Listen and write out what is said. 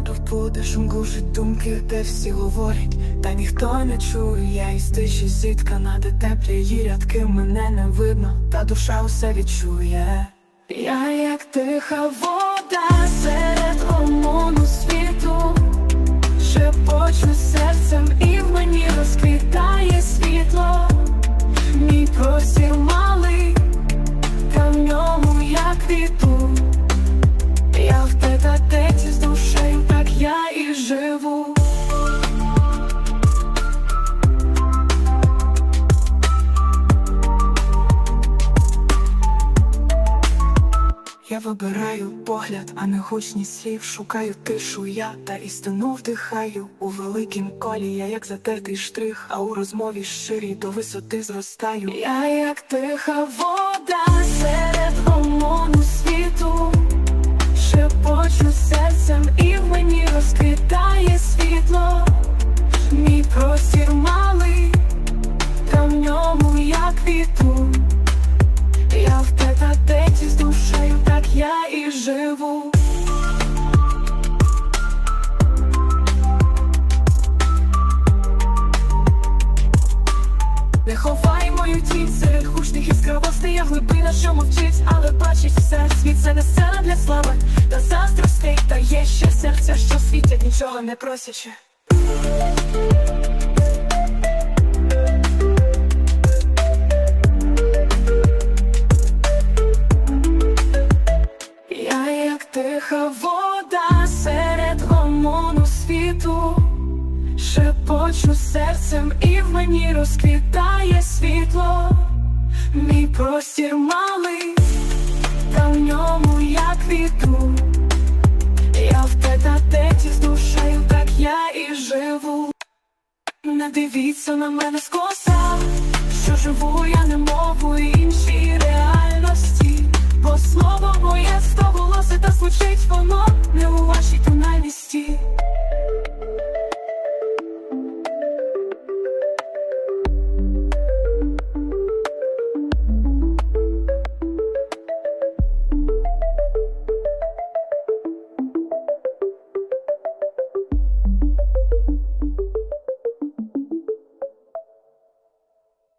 де шум глушить думки, де всі говорять, та ніхто не чує, я із тиші зіткана, де теплі її рядки мене не видно, та душа усе відчує. Я як тиха вода серед омону світу, шепочу серцем і в мені розквітає світло, мій простір малий, та в ньому я квіту. Живу. Я вибираю погляд, а не гучність слів, шукаю тишу я та істину вдихаю у великім колі, я як затертий штрих, а у розмові щирій до висоти зростаю. Я як тиха вода серед омону світу, ньому я в тет-а-теті з душею, так я і живу. Не ховай мою тінь серед гучних яскравостей Я глибина, що мовчить, але бачить все. Світ це не сцена для слави. Та заздростей Та є ще серця, що світять, нічого не просячи світу, шепочу серцем і в мені розквітає світло, мій простір малий, та в ньому я квіту. Я в тет-а-теті з душею, так я і живу. Не дивіться на мене скоса, що живу я не мову іншій реальності,